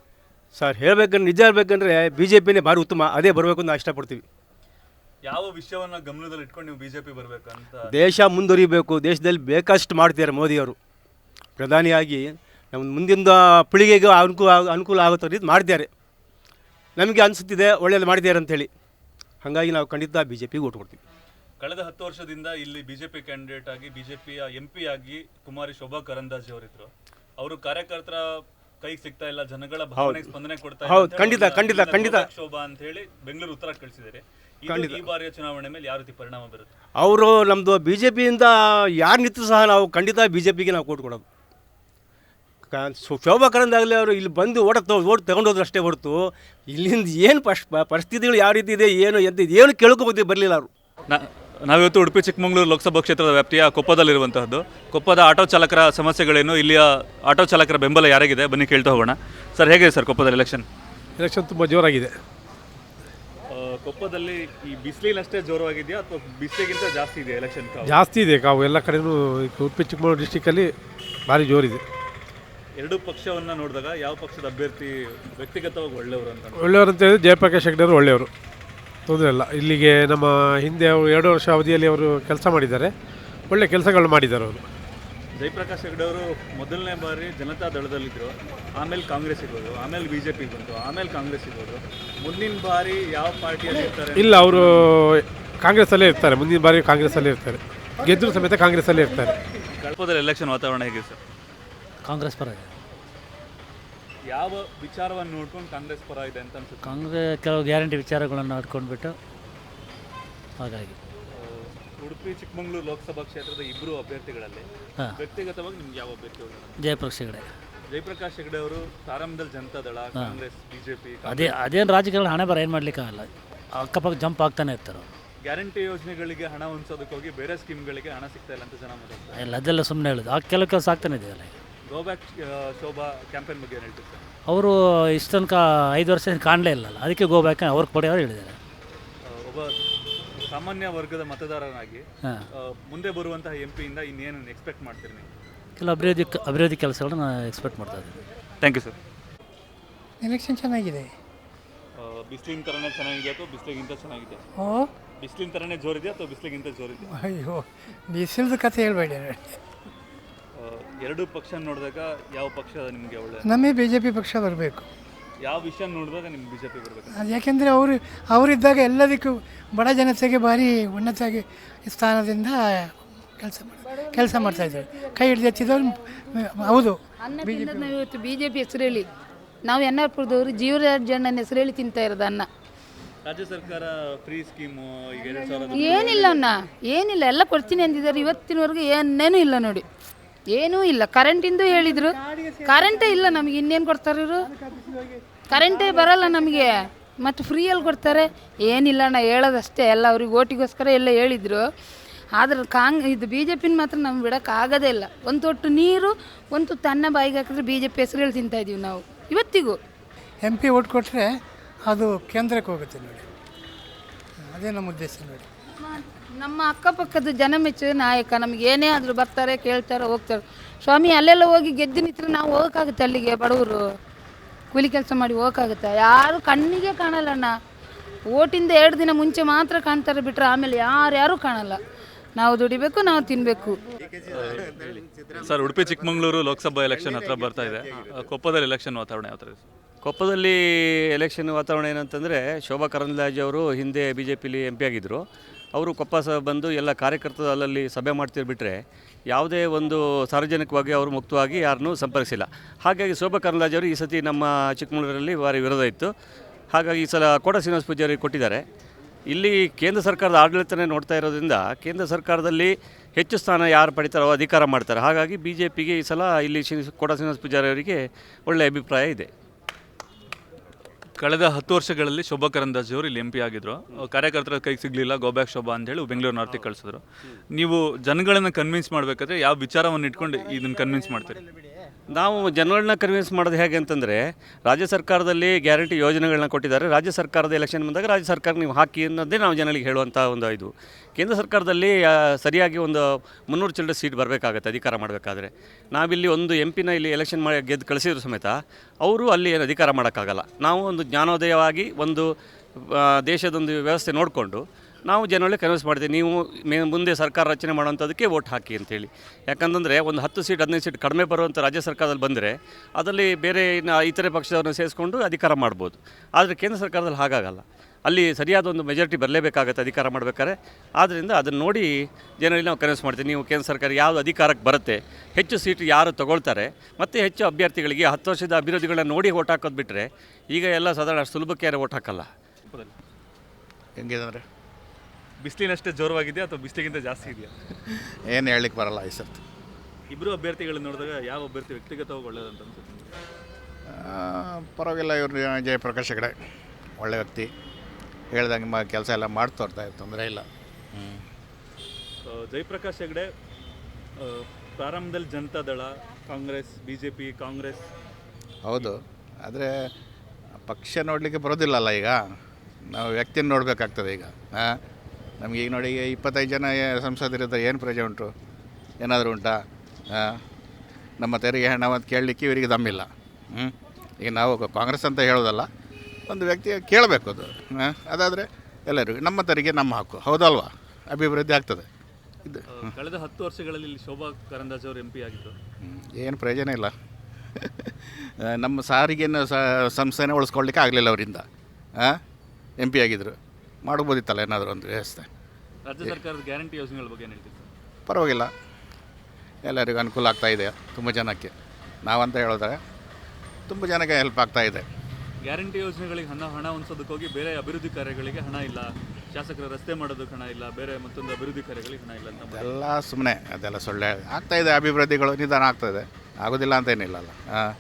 ಸರ್ ಹೇಳ್ಬೇಕಂದ್ರೆ ನಿಜ ಹೇಳ್ಬೇಕಂದ್ರೆ ಬಿ ಜೆ ಪಿನೇ ಭಾರಿ ಉತ್ತಮ. ಅದೇ ಬರಬೇಕು ಅಂತ ನಾವು ಇಷ್ಟಪಡ್ತೀವಿ. ಯಾವ ವಿಷಯವನ್ನ ಗಮನದಲ್ಲಿ ಇಟ್ಕೊಂಡು ನೀವು ಬಿಜೆಪಿ ಬರಬೇಕು ಅಂತ? ದೇಶ ಮುಂದುವರಿಬೇಕು. ದೇಶದಲ್ಲಿ ಬೇಕಷ್ಟು ಮಾಡ್ತಿದ್ದಾರೆ ಮೋದಿಯವರು. ಪ್ರಧಾನಿಯಾಗಿ ನಮ್ಮ ಮುಂದಿನ ಪೀಳಿಗೆಗೂ ಅನುಕೂಲ ಅನುಕೂಲ ಆಗುತ್ತೆ ರೀತಿ ಮಾಡಿದ್ದಾರೆ ನಮಗೆ ಅನಿಸುತ್ತಿದೆ ಒಳ್ಳೆಯದು ಮಾಡಿದ್ದಾರೆ ಅಂತೇಳಿ ಹಾಗಾಗಿ ನಾವು ಖಂಡಿತ ಬಿ ಜೆ ಪಿಗೆ ಓಟ್ ಕೊಡ್ತೀವಿ. ಕಳೆದ ಹತ್ತು ವರ್ಷದಿಂದ ಇಲ್ಲಿ ಬಿಜೆಪಿ ಕ್ಯಾಂಡಿಡೇಟ್ ಆಗಿ ಬಿಜೆಪಿಯ ಎಂ ಪಿ ಆಗಿ ಕುಮಾರಿ ಶೋಭಾ ಕರಂದಾಜೆ ಅವರಿದ್ರು. ಅವರು ಕಾರ್ಯಕರ್ತರ ಕೈಗೆ ಸಿಗ್ತಾ ಇಲ್ಲ ಜನಗಳ ಭಾವನೆಗೆ ಸ್ಪಂದನೆ ಕೊಡ್ತಾ ಇಲ್ಲ ಹೌದು, ಅಂತ ಹೇಳಿ ಖಂಡಿತ, ಅವ್ರನ್ನ ಖಂಡಿತ, ಖಂಡಿತ. ಶೋಭಾ ಅಂತ ಹೇಳಿ ಬೆಂಗಳೂರು ಉತ್ತರ ಕಳಿಸಿದ್ದಾರೆ. ಖಂಡಿತ. ಈ ಬಾರಿಯ ಚುನಾವಣೆ ಮೇಲೆ ಯಾವ ರೀತಿ ಪರಿಣಾಮ ಬೀರುತ್ತೆ? ಅವರು ನಮ್ಮದು ಬಿ ಜೆ ಪಿಯಿಂದ ಯಾರು ನಿಂತು ಸಹ ನಾವು ಖಂಡಿತ ಬಿ ಜೆ ಪಿಗೆ ನಾವು ಕೊಟ್ಟು ಕೊಡೋದು. ಕ- ಶೋ- ಶೋಭಾ ಕರಂದಾಗಲಿ ಅವರು ಇಲ್ಲಿ ಬಂದು ಓಟ ಓಟ್ ತಗೊಂಡೋದ್ರು ಅಷ್ಟೇ ಹೊರತು ಇಲ್ಲಿಂದ ಏನು ಪಶ್ ಪ- ಪರಿಸ್ಥಿತಿಗಳು ಯಾವ ರೀತಿ ಇದೆ ಏನು ಎಂತ ಏನು ಕೇಳ್ಕೊಬೋದು ಬರಲಿಲ್ಲ ಅವರು. ನಾ- ನಾವಿವತ್ತು ಉಡುಪಿ ಚಿಕ್ಕಮಗಳೂರು ಲೋಕಸಭಾ ಕ್ಷೇತ್ರದ ವ್ಯಾಪ್ತಿಯ ಕೊಪ್ಪದಲ್ಲಿರುವಂತಹದ್ದು. ಕೊಪ್ಪದ ಆಟೋ ಚಾಲಕರ ಸಮಸ್ಯೆಗಳೇನು ಇಲ್ಲಿಯ ಆಟೋ ಚಾಲಕರ ಬೆಂಬಲ ಯಾರಿಗಿದೆ? ಬನ್ನಿ ಕೇಳ್ತಾ ಹೋಗೋಣ. ಸರ್ ಹೇಗಿದೆ ಸರ್ ಕೊಪ್ಪದಲ್ಲಿ ಎಲೆಕ್ಷನ್ ಎಲೆಕ್ಷನ್ ತುಂಬ ಜೋರಾಗಿದೆ. ಕೊಪ್ಪದಲ್ಲಿ ಈ ಬಿಸಿಲಿನಷ್ಟೇ ಜೋರವಾಗಿದೆಯಾ ಅಥವಾ ಬಿಸಿಲಿಗಿಂತ ಜಾಸ್ತಿ ಇದೆ ಎಲೆಕ್ಷನ್ ಜಾಸ್ತಿ ಇದೆ ಕಾವು. ಎಲ್ಲ ಕಡೆನೂ ಈ ಉಡುಪಿ ಚಿಕ್ಕಮಗಳೂರು ಡಿಸ್ಟಿಕಲ್ಲಿ ಭಾರಿ ಜೋರಿದೆ. ಎರಡು ಪಕ್ಷವನ್ನ ನೋಡಿದಾಗ ಯಾವ ಪಕ್ಷದ ಅಭ್ಯರ್ಥಿ ವ್ಯಕ್ತಿಗತವಾಗಿ ಒಳ್ಳೆಯವರು ಅಂತ ಒಳ್ಳೆಯವರು ಅಂತ ಹೇಳಿದ್ರೆ ಜಯಪ್ರಕಾಶ್ ಹೆಗ್ಡೆ ಅವರು ಒಳ್ಳೆಯವರು. ತೊಂದರೆ ಇಲ್ಲ. ಇಲ್ಲಿಗೆ ನಮ್ಮ ಹಿಂದೆ ಅವರು ಎರಡು ವರ್ಷ ಅವಧಿಯಲ್ಲಿ ಅವರು ಕೆಲಸ ಮಾಡಿದ್ದಾರೆ. ಒಳ್ಳೆ ಕೆಲಸಗಳು ಮಾಡಿದ್ದಾರೆ ಅವರು. ಜಯಪ್ರಕಾಶ್ ಹೆಗ್ಡೆ ಅವರು ಮೊದಲನೇ ಬಾರಿ ಜನತಾ ದಳದಲ್ಲಿದ್ದರು ಆಮೇಲೆ ಕಾಂಗ್ರೆಸ್ ಇರ್ಬೋದು ಆಮೇಲೆ ಬಿ ಜೆ ಪಿ ಬಂದರು. ಆಮೇಲೆ ಕಾಂಗ್ರೆಸ್ ಹೋದರು. ಮುಂದಿನ ಬಾರಿ ಯಾವ ಪಾರ್ಟಿಯಲ್ಲಿ ಇರ್ತಾರೆ ಇಲ್ಲ ಅವರು ಕಾಂಗ್ರೆಸ್ಸಲ್ಲೇ ಇರ್ತಾರೆ. ಮುಂದಿನ ಬಾರಿ ಕಾಂಗ್ರೆಸ್ಸಲ್ಲೇ ಇರ್ತಾರೆ. ಗೆದ್ದರು ಸಮೇತ ಕಾಂಗ್ರೆಸ್ಸಲ್ಲೇ ಇರ್ತಾರೆ. ಕಳಪದಲ್ಲಿ ಎಲೆಕ್ಷನ್ ವಾತಾವರಣ ಹೇಗಿದೆ ಸರ್? ಕಾಂಗ್ರೆಸ್ ಪರ ಇದೆ. ಯಾವ ವಿಚಾರವನ್ನು ನೋಡ್ಕೊಂಡು ಕಾಂಗ್ರೆಸ್ ಪರ ಇದೆ ಅಂತ ಅನ್ಸುತ್ತೆ? ಕಾಂಗ್ರೆಸ್ ಕೆಲವು ಗ್ಯಾರಂಟಿ ವಿಚಾರಗಳನ್ನು ಆಡ್ಕೊಂಡ್ಬಿಟ್ಟು ಹಾಗಾಗಿ. ಉಡುಪಿ ಚಿಕ್ಕಮಗಳೂರು ಲೋಕಸಭಾ ಕ್ಷೇತ್ರದ ಇಬ್ಬರು ಅಭ್ಯರ್ಥಿಗಳಲ್ಲಿ ಹಾ. ವ್ಯಕ್ತಿಗತವಾಗಿ ನಿಮ್ಗೆ ಯಾವ ಅಭ್ಯರ್ಥಿ? ಜಯಪ್ರಕಾಶ್ ಹೆಗಡೆ. ಜಯಪ್ರಕಾಶ್ ಹೆಗಡೆ ಅವರು ಪ್ರಾರಂಭದಲ್ಲಿ ಜನತಾ ದಳ ಕಾಂಗ್ರೆಸ್ ಬಿಜೆಪಿ ಅದೇ ಅದೇನು ರಾಜಕಾರಣ ಹಣ ಬರ ಏನು ಮಾಡ್ಲಿಕ್ಕಾಗಲ್ಲ ಅಕ್ಕಪಕ್ಕ ಜಂಪ್ ಆಗ್ತಾನೆ ಇರ್ತಾರೆ ಗ್ಯಾರಂಟಿ ಯೋಜನೆಗಳಿಗೆ ಹಣ ಹೊಂದಿಸೋದಕ್ಕೆ ಹೋಗಿ ಬೇರೆ ಸ್ಕೀಮ್ಗಳಿಗೆ ಹಣ ಸಿಗ್ತಾ ಇಲ್ಲ ಅಂತ ಜನ ಮಾತಾಡ್ತಾರೆ. ಎಲ್ಲ ಅದೆಲ್ಲ ಸುಮ್ಮನೆ ಹೇಳೋದು. ಆ ಕೆಲವು ಕೆಲಸ ಆಗ್ತಾನೆ ಇದೆಯಲ್ಲ ಗೋ ಬ್ಯಾಕ್ ಶೋಭಾ ಕ್ಯಾಂಪೇನ್ ಬಗ್ಗೆ ಏನು ಹೇಳ್ತೀವಿ ಸರ್? ಅವರು ಇಷ್ಟೊಂದು ಕಾ ಐದು ವರ್ಷ ಕಾಣಲೇ ಇಲ್ಲಲ್ಲ. ಅದಕ್ಕೆ ಗೋ ಬ್ಯಾಕ್ ಅವ್ರಿಗೆ ಕೊಡಿ ಅವ್ರು ಹೇಳಿದ್ದಾರೆ. ಒಬ್ಬ ಸಾಮಾನ್ಯ ವರ್ಗದ ಮತದಾರನಾಗಿ ಹಾ. ಆ, ಮುಂದೆ ಬರುವಂತಹ ಎಂ ಪಿಯಿಂದ ಇನ್ನೇನು ಎಕ್ಸ್ಪೆಕ್ಟ್ ಮಾಡ್ತೀರಿ ನೀವು? ಕೆಲವು ಅಭಿವೃದ್ಧಿ ಅಭಿವೃದ್ಧಿ ಕೆಲಸಗಳನ್ನ ನಾನು ಎಕ್ಸ್ಪೆಕ್ಟ್ ಮಾಡ್ತಾ ಇದ್ದೀನಿ. ಥ್ಯಾಂಕ್ ಯು ಸರ್ ಎಲೆಕ್ಷನ್ ಚೆನ್ನಾಗಿದೆ. ಬಿಸಿಲಿನ ಥರನೇ ಚೆನ್ನಾಗಿದೆ ಅಥವಾ ಬಿಸಿಲಿಗಿಂತ ಚೆನ್ನಾಗಿದೆ? ಓ? ಬಿಸಿಲಿನ ಥರನೇ ಜೋರಿದೆ ಅಥವಾ ಬಿಸಿಲಿಗಿಂತ ಜೋರಿದೆ ಅಯ್ಯೋ ಬಿಸಿಲ್ದ ಕಥೆ ಹೇಳ್ಬೇಡಿ. ಎರಡು ಪಕ್ಷ ನೋಡಿದಾಗ ಯಾವ ಪಕ್ಷ ನಿಮಗೆ ಒಳ್ಳೆ? ನಮಗೆ ಬಿ ಜೆ ಪಿ ಪಕ್ಷ ಬರಬೇಕು. ಯಾವ ವಿಷಯ ನೋಡಿದಾಗ ನಿಮ್ಗೆ ಬಿಜೆಪಿ ಬರಬೇಕು? ಅದು ಯಾಕೆಂದರೆ ಅವರು ಅವರಿದ್ದಾಗ ಎಲ್ಲದಕ್ಕೂ ಬಡ ಜನತೆಗೆ ಭಾರಿ ಉನ್ನತ ಸ್ಥಾನದಿಂದ ಕೆಲಸ ಕೆಲಸ ಕೆಲಸ ಮಾಡ್ತಾಯಿದ್ದಾರೆ ಕೈ ಹಿಡಿದು ಹಚ್ಚಿದವ್ರು ಹೌದು. ಇವತ್ತು ಬಿ ಜೆ ಪಿ ಹೆಸರು ಹೇಳಿ ನಾವು ಎನ್ನಾರ್ಪುರದವರು ಜೀವರಾಜ್ ಅಣ್ಣನ ಹೆಸರು ಹೇಳಿ ತಿಂತಾ ಇರೋದು ಅನ್ನ. ರಾಜ್ಯ ಸರ್ಕಾರ ಫ್ರೀ ಸ್ಕೀಮು ಏನಿಲ್ಲ ಅಣ್ಣ ಏನಿಲ್ಲ ಎಲ್ಲ ಕೊಡ್ತೀನಿ ಅಂದಿದ್ದಾರೆ. ಇವತ್ತಿನವರೆಗೂ ಏನೇನೂ ಇಲ್ಲ ನೋಡಿ. ಏನೂ ಇಲ್ಲ. ಕರೆಂಟಿಂದು ಹೇಳಿದರು. ಕರೆಂಟೇ ಇಲ್ಲ ನಮಗೆ. ಇನ್ನೇನು ಕೊಡ್ತಾರೆ ಇವರು? ಕರೆಂಟೇ ಬರಲ್ಲ ನಮಗೆ. ಮತ್ತು ಫ್ರೀಯಲ್ಲಿ ಕೊಡ್ತಾರೆ. ಏನಿಲ್ಲ ನಾ ಹೇಳೋದಷ್ಟೇ. ಎಲ್ಲ ಅವ್ರಿಗೆ ಓಟಿಗೋಸ್ಕರ ಎಲ್ಲ ಹೇಳಿದರು. ಆದ್ರೆ ಕಾಂಗ್, ಇದು ಬಿ ಜೆ ಪಿನ ಮಾತ್ರ ನಮ್ಗೆ ಬಿಡೋಕ್ಕಾಗೋದೇ ಇಲ್ಲ. ಒಂದು ತೊಟ್ಟು ನೀರು, ಒಂದು ತನ್ನ ಬಾಯಿಗೆ ಹಾಕಿದ್ರೆ ಬಿ ಜೆ ಪಿ ಹೆಸರು ಹೇಳಿ ತಿಂತಾ ಇದೀವಿ ನಾವು. ಇವತ್ತಿಗೂ. ಎಂ ಪಿ ಓಟ್ ಕೊಟ್ಟರೆ ಅದು ಕೇಂದ್ರಕ್ಕೆ ಹೋಗುತ್ತೆ ನೋಡಿ. ಅದೇ ನಮ್ಮ ಉದ್ದೇಶ ನೋಡಿ. ನಮ್ಮ ಅಕ್ಕಪಕ್ಕದ ಜನ ಮೆಚ್ಚಿದ ನಾಯಕ ನಮ್ಗೆ ಏನೇ ಆದರೂ ಬರ್ತಾರೆ ಕೇಳ್ತಾರೆ ಹೋಗ್ತಾರೆ. ಸ್ವಾಮಿ ಅಲ್ಲೆಲ್ಲ ಹೋಗಿ ಗೆದ್ದು ನಿಂತರೆ ನಾವು ಹೋಗೋಕ್ಕಾಗುತ್ತೆ ಅಲ್ಲಿಗೆ ಬಡವರು? ಕೂಲಿ ಕೆಲಸ ಮಾಡಿ ಹೋಗೋಕ್ಕಾಗುತ್ತೆ? ಯಾರು ಕಣ್ಣಿಗೆ ಕಾಣಲ್ಲಣ್ಣ ಓಟಿಂದ ಎರಡು ದಿನ ಮುಂಚೆ ಮಾತ್ರ ಕಾಣ್ತಾರೆ ಬಿಟ್ಟರೆ ಆಮೇಲೆ ಯಾರು ಯಾರು ಕಾಣಲ್ಲ. ನಾವು ದುಡಿಬೇಕು ನಾವು ತಿನ್ನಬೇಕು ಸರ್ ಉಡುಪಿ ಚಿಕ್ಕಮಗಳೂರು ಲೋಕಸಭಾ ಎಲೆಕ್ಷನ್ ಹತ್ರ ಬರ್ತಾ ಇದೆ. ಕೊಪ್ಪದಲ್ಲಿ ಎಲೆಕ್ಷನ್ ವಾತಾವರಣ ಯಾವ ಥರ ಇದೆ? ಕೊಪ್ಪದಲ್ಲಿ ಎಲೆಕ್ಷನ್ ವಾತಾವರಣ ಏನಂತಂದರೆ ಶೋಭಾ ಕರಂದ್ಲಾಜೆ ಅವರು ಹಿಂದೆ ಬಿ ಜೆ ಪಿಲಿ ಎಂ ಪಿ ಆಗಿದ್ದರು ಅವರು ಕೊಪ್ಪ ಸ ಬಂದು ಎಲ್ಲ ಕಾರ್ಯಕರ್ತರು ಅಲ್ಲಲ್ಲಿ ಸಭೆ ಮಾಡ್ತಿರ್ಬಿಟ್ರೆ ಯಾವುದೇ ಒಂದು ಸಾರ್ವಜನಿಕವಾಗಿ ಅವರು ಮುಕ್ತವಾಗಿ ಯಾರನ್ನೂ ಸಂಪರ್ಕಿಸಿಲ್ಲ. ಹಾಗಾಗಿ ಶೋಭಾ ಕರಂದ್ಲಾಜೆ ಅವರು ಈ ಸತಿ ನಮ್ಮ ಚಿಕ್ಕಮಗಳೂರಲ್ಲಿ ಭಾರಿ ವಿರೋಧ ಇತ್ತು. ಹಾಗಾಗಿ ಈ ಸಲ ಕೋಟ ಶ್ರೀನಿವಾಸ ಪೂಜಾರಿ ಕೊಟ್ಟಿದ್ದಾರೆ. ಇಲ್ಲಿ ಕೇಂದ್ರ ಸರ್ಕಾರದ ಆಡಳಿತನೇ ನೋಡ್ತಾ ಇರೋದ್ರಿಂದ ಕೇಂದ್ರ ಸರ್ಕಾರದಲ್ಲಿ ಹೆಚ್ಚು ಸ್ಥಾನ ಯಾರು ಪಡಿತಾರೋ ಅಧಿಕಾರ ಮಾಡ್ತಾರೆ. ಹಾಗಾಗಿ ಬಿ ಜೆ ಪಿಗೆ ಈ ಸಲ ಇಲ್ಲಿ ಶ್ರೀ ಕೋಟ ಶ್ರೀನಿವಾಸ ಪೂಜಾರಿ ಅವರಿಗೆ ಒಳ್ಳೆಯ ಅಭಿಪ್ರಾಯ ಇದೆ. ಕಳೆದ ಹತ್ತು ವರ್ಷಗಳಲ್ಲಿ ಶೋಭಾ ಕರಂದಾಜ್ ಅವರು ಇಲ್ಲಿ ಎಂ ಪಿ ಆಗಿದ್ರು. ಕಾರ್ಯಕರ್ತರ ಕೈಗೆ ಸಿಗಲಿಲ್ಲ ಗೋಬ್ಯಾಕ್ ಶೋಭಾ ಅಂತ ಹೇಳಿ ಬೆಂಗಳೂರು ನಾರ್ತಿಗೆ ಕಳಿಸಿದ್ರು. ನೀವು ಜನಗಳನ್ನ ಕನ್ವಿನ್ಸ್ ಮಾಡಬೇಕಾದ್ರೆ ಯಾವ ವಿಚಾರವನ್ನು ಇಟ್ಕೊಂಡು ಇದನ್ನ ಕನ್ವಿನ್ಸ್ ಮಾಡ್ತೀರಿ? ನಾವು ಜನಗಳನ್ನ ಕನ್ವಿನ್ಸ್ ಮಾಡೋದು ಹೇಗೆ ಅಂತಂದರೆ, ರಾಜ್ಯ ಸರ್ಕಾರದಲ್ಲಿ ಗ್ಯಾರಂಟಿ ಯೋಜನೆಗಳನ್ನ ಕೊಟ್ಟಿದ್ದಾರೆ. ರಾಜ್ಯ ಸರ್ಕಾರದ ಎಲೆಕ್ಷನ್ ಬಂದಾಗ ರಾಜ್ಯ ಸರ್ಕಾರ ನೀವು ಹಾಕಿ ಅನ್ನೋದೇ ನಾವು ಜನಗಳಿಗೆ ಹೇಳುವಂಥ ಒಂದು ಇದು. ಕೇಂದ್ರ ಸರ್ಕಾರದಲ್ಲಿ ಸರಿಯಾಗಿ ಒಂದು ಮುನ್ನೂರು ಚಿಲ್ಡ್ರ ಸೀಟ್ ಬರಬೇಕಾಗತ್ತೆ, ಅಧಿಕಾರ ಮಾಡಬೇಕಾದ್ರೆ. ನಾವಿಲ್ಲಿ ಒಂದು ಎಂ ಪಿನ ಇಲ್ಲಿ ಎಲೆಕ್ಷನ್ ಮಾಡಿ ಗೆದ್ದು ಕಳಿಸಿದ್ರು ಸಮೇತ, ಅವರು ಅಲ್ಲಿ ಏನು ಅಧಿಕಾರ ಮಾಡೋಕ್ಕಾಗಲ್ಲ. ನಾವು ಒಂದು ಜ್ಞಾನೋದಯವಾಗಿ ಒಂದು ದೇಶದೊಂದು ವ್ಯವಸ್ಥೆ ನೋಡಿಕೊಂಡು ನಾವು ಜನರಲ್ಲಿ ಕನ್ವಿನ್ಸ್ ಮಾಡ್ತೀವಿ, ನೀವು ಮೇ ಮುಂದೆ ಸರ್ಕಾರ ರಚನೆ ಮಾಡುವಂಥದ್ದಕ್ಕೆ ವೋಟ್ ಹಾಕಿ ಅಂತೇಳಿ. ಯಾಕಂತಂದರೆ ಒಂದು ಹತ್ತು ಸೀಟ್ ಹದಿನೈದು ಸೀಟ್ ಕಡಿಮೆ ಬರುವಂಥ ರಾಜ್ಯ ಸರ್ಕಾರದಲ್ಲಿ ಬಂದರೆ ಅದರಲ್ಲಿ ಬೇರೆ ಇತರೆ ಪಕ್ಷದವ್ರನ್ನ ಸೇರಿಸ್ಕೊಂಡು ಅಧಿಕಾರ ಮಾಡ್ಬೋದು. ಆದರೆ ಕೇಂದ್ರ ಸರ್ಕಾರದಲ್ಲಿ ಹಾಗಾಗಲ್ಲ. ಅಲ್ಲಿ ಸರಿಯಾದ ಒಂದು ಮೆಜಾರಿಟಿ ಬರಲೇಬೇಕಾಗತ್ತೆ, ಅಧಿಕಾರ ಮಾಡಬೇಕಾದ್ರೆ. ಆದ್ದರಿಂದ ಅದನ್ನು ನೋಡಿ ಜನರಲ್ಲಿ ನಾವು ಕನ್ವಿನ್ಸ್ ಮಾಡ್ತೀವಿ, ನೀವು ಕೇಂದ್ರ ಸರ್ಕಾರ ಯಾವುದು ಅಧಿಕಾರಕ್ಕೆ ಬರುತ್ತೆ, ಹೆಚ್ಚು ಸೀಟ್ ಯಾರು ತಗೊಳ್ತಾರೆ, ಮತ್ತು ಹೆಚ್ಚು ಅಭ್ಯರ್ಥಿಗಳಿಗೆ ಹತ್ತು ವರ್ಷದ ಅಭಿವೃದ್ಧಿಗಳನ್ನ ನೋಡಿ ಓಟ್ ಹಾಕೋದು ಬಿಟ್ಟರೆ ಈಗ ಎಲ್ಲ ಸಾಧಾರಣ ಸುಲಭಕ್ಕೆ ಯಾರು ಓಟ್ ಹಾಕಲ್ಲ. ಹೆಂಗಿದೆ ಬಿಸಿಲಿನಷ್ಟೇ ಜೋರವಾಗಿದೆಯಾ ಅಥವಾ ಬಿಸಿಲಿಗಿಂತ ಜಾಸ್ತಿ ಇದೆಯಾ? ಏನು ಹೇಳಲಿಕ್ಕೆ ಬರಲ್ಲ ಈ ಸರ್ತಿ. ಇಬ್ಬರು ಅಭ್ಯರ್ಥಿಗಳನ್ನ ನೋಡಿದಾಗ ಯಾವ ಅಭ್ಯರ್ಥಿ ವ್ಯಕ್ತಿಗತವಾಗಿ ಒಳ್ಳೆಯದಂತ ಅನ್ಸುತ್ತೆ ಪರವಾಗಿಲ್ಲ ಇವರು ಜಯಪ್ರಕಾಶ್ ಹೆಗಡೆ ಒಳ್ಳೆ ವ್ಯಕ್ತಿ. ಹೇಳ್ದಂಗೆ ಮ ಕೆಲಸ ಎಲ್ಲ ಮಾಡ್ತೋರ್ತಾ ತೊಂದರೆ ಇಲ್ಲ. ಆ, ಜಯಪ್ರಕಾಶ್ ಹೆಗಡೆ ಆ, Janata Dal Congress B J P Congress. ಹೌದು ಆದರೆ ಪಕ್ಷ ನೋಡಲಿಕ್ಕೆ ಬರೋದಿಲ್ಲಲ್ಲ ಈಗ. ನಾವು ವ್ಯಕ್ತಿನ ನೋಡಬೇಕಾಗ್ತದೆ ಈಗ ಹಾಂ ನಮಗೆ ಈಗ ನೋಡಿ ಇಪ್ಪತ್ತೈದು ಜನ ಸಂಸದರಿದ್ದರೆ ಏನು ಪ್ರಯೋಜನ ಉಂಟು? ಏನಾದರೂ ಉಂಟಾ? ಹಾಂ ನಮ್ಮ ತೆರಿಗೆ ಹಣ ಅಂತ ಕೇಳಲಿಕ್ಕೆ ಇವರಿಗೆ ದಮ್ಮಿಲ್ಲ ಹ್ಞೂ ಈಗ ನಾವು ಕಾಂಗ್ರೆಸ್ ಅಂತ ಹೇಳೋದಲ್ಲ ಒಂದು ವ್ಯಕ್ತಿ ಕೇಳಬೇಕು ಅದು. ಹಾಂ ಅದಾದರೆ ಎಲ್ಲರಿಗೂ ನಮ್ಮ ತೆರಿಗೆ ನಮ್ಮ ಹಕ್ಕು. ಹೌದಲ್ವಾ? ಅಭಿವೃದ್ಧಿ ಆಗ್ತದೆ. ಇದು ಕಳೆದ ಹತ್ತು ವರ್ಷಗಳಲ್ಲಿ ಇಲ್ಲಿ ಶೋಭಾ ಕರಂದಾಜೆ ಅವರು ಎಂ ಪಿ ಆಗಿದ್ದು. ಏನು ಪ್ರಯೋಜನ ಇಲ್ಲ. ನಮ್ಮ ಸಾರಿಗೆಯನ್ನು ಸ- ಸಂಸ್ಥೆನೇ ಉಳಿಸ್ಕೊಳ್ಲಿಕ್ಕೆ ಆಗಲಿಲ್ಲ ಅವರಿಂದ. ಹಾಂ ಎಂ ಪಿ ಆಗಿದ್ದರು ಮಾಡ್ಬೋದಿತ್ತಲ್ಲ ಏನಾದರೂ ಒಂದು ವ್ಯವಸ್ಥೆ. ರಾಜ್ಯ ಸರ್ಕಾರದ ಗ್ಯಾರಂಟಿ ಯೋಜನೆಗಳ ಬಗ್ಗೆ ಏನು ಹೇಳ್ತೀವಿ ಪರವಾಗಿಲ್ಲ. ಎಲ್ಲರಿಗೂ ಅನುಕೂಲ ಆಗ್ತಾ ಇದೆ ತುಂಬ ಜನಕ್ಕೆ. ನಾವಂತ ಹೇಳಿದ್ರೆ ತುಂಬ ಜನಕ್ಕೆ ಹೆಲ್ಪ್ ಆಗ್ತಾ ಇದೆ. ಗ್ಯಾರಂಟಿ ಯೋಜನೆಗಳಿಗೆ ಹಣ ಹಣ ಹೊಂದಿಸೋದಕ್ಕೋಗಿ ಬೇರೆ ಅಭಿವೃದ್ಧಿ ಕಾರ್ಯಗಳಿಗೆ ಹಣ ಇಲ್ಲ. ಶಾಸಕರ ರಸ್ತೆ ಮಾಡೋದಕ್ಕೆ ಹಣ ಇಲ್ಲ ಬೇರೆ ಮತ್ತೊಂದು ಅಭಿವೃದ್ಧಿ ಕಾರ್ಯಗಳಿಗೆ ಹಣ ಇಲ್ಲ ಅಂತ ಎಲ್ಲ ಸುಮ್ಮನೆ ಅದೆಲ್ಲ ಸೊಳ್ಳೆ. ಆಗ್ತಾ ಇದೆ ಅಭಿವೃದ್ಧಿಗಳು ನಿಧಾನ ಆಗ್ತಾ ಇದೆ. ಆಗೋದಿಲ್ಲ ಅಂತ ಏನಿಲ್ಲಲ್ಲ ಹಾಂ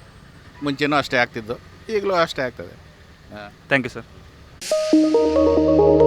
ಮುಂಚೆನೂ ಅಷ್ಟೇ ಆಗ್ತಿದ್ದು ಈಗಲೂ ಅಷ್ಟೇ ಆಗ್ತದೆ. ಹಾಂ thank you sir Thank you.